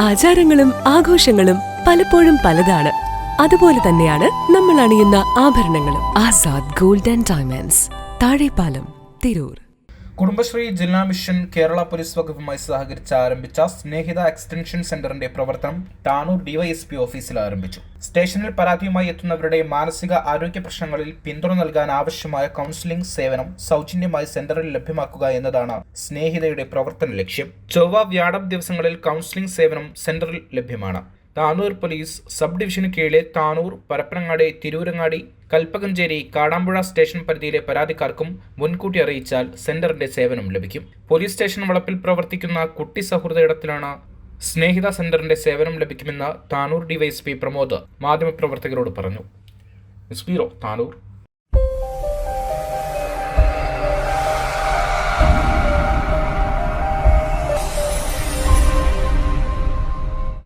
ആചാരങ്ങളും ആഘോഷങ്ങളും പലപ്പോഴും പലതാണ്. അതുപോലെ തന്നെയാണ് നമ്മൾ അണിയുന്ന ആഭരണങ്ങളും. Azad golden diamonds Thazhepalam Tirur. Kudumbashree ജില്ലാ മിഷൻ കേരള പോലീസ് വകുപ്പുമായി സഹകരിച്ച് ആരംഭിച്ച സ്നേഹിത എക്സ്റ്റൻഷൻ സെന്ററിന്റെ പ്രവർത്തനം താനൂർ ഡിവൈഎസ്പി ഓഫീസിൽ ആരംഭിച്ചു. സ്റ്റേഷനിൽ പരാതിയുമായി എത്തുന്നവരുടെ മാനസിക ആരോഗ്യ പ്രശ്നങ്ങളിൽ പിന്തുണ നൽകാൻ ആവശ്യമായ കൗൺസിലിംഗ് സേവനം സൗജന്യമായി സെന്ററിൽ ലഭ്യമാക്കുക എന്നതാണ് സ്നേഹിതയുടെ പ്രവർത്തന ലക്ഷ്യം. ചൊവ്വ വ്യാഴം ദിവസങ്ങളിൽ കൗൺസിലിംഗ് സേവനം സെന്ററിൽ ലഭ്യമാണ്. താനൂർ പോലീസ് സബ് ഡിവിഷന് കീഴിലെ താനൂർ പരപ്പനങ്ങാടി തിരൂരങ്ങാടി കൽപ്പകഞ്ചേരി കാടാമ്പുഴ സ്റ്റേഷൻ പരിധിയിലെ പരാതിക്കാർക്കും മുൻകൂട്ടി അറിയിച്ചാൽ സെന്ററിന്റെ സേവനം ലഭിക്കും. പോലീസ് സ്റ്റേഷൻ വളപ്പിൽ പ്രവർത്തിക്കുന്ന കുട്ടി സൗഹൃദ ഇടത്തിലാണ് സ്നേഹിത സെന്ററിന്റെ സേവനം ലഭിക്കുമെന്ന് താനൂർ ഡിവൈഎസ്പി പ്രമോദ് മാധ്യമപ്രവർത്തകരോട് പറഞ്ഞു. താനൂർ.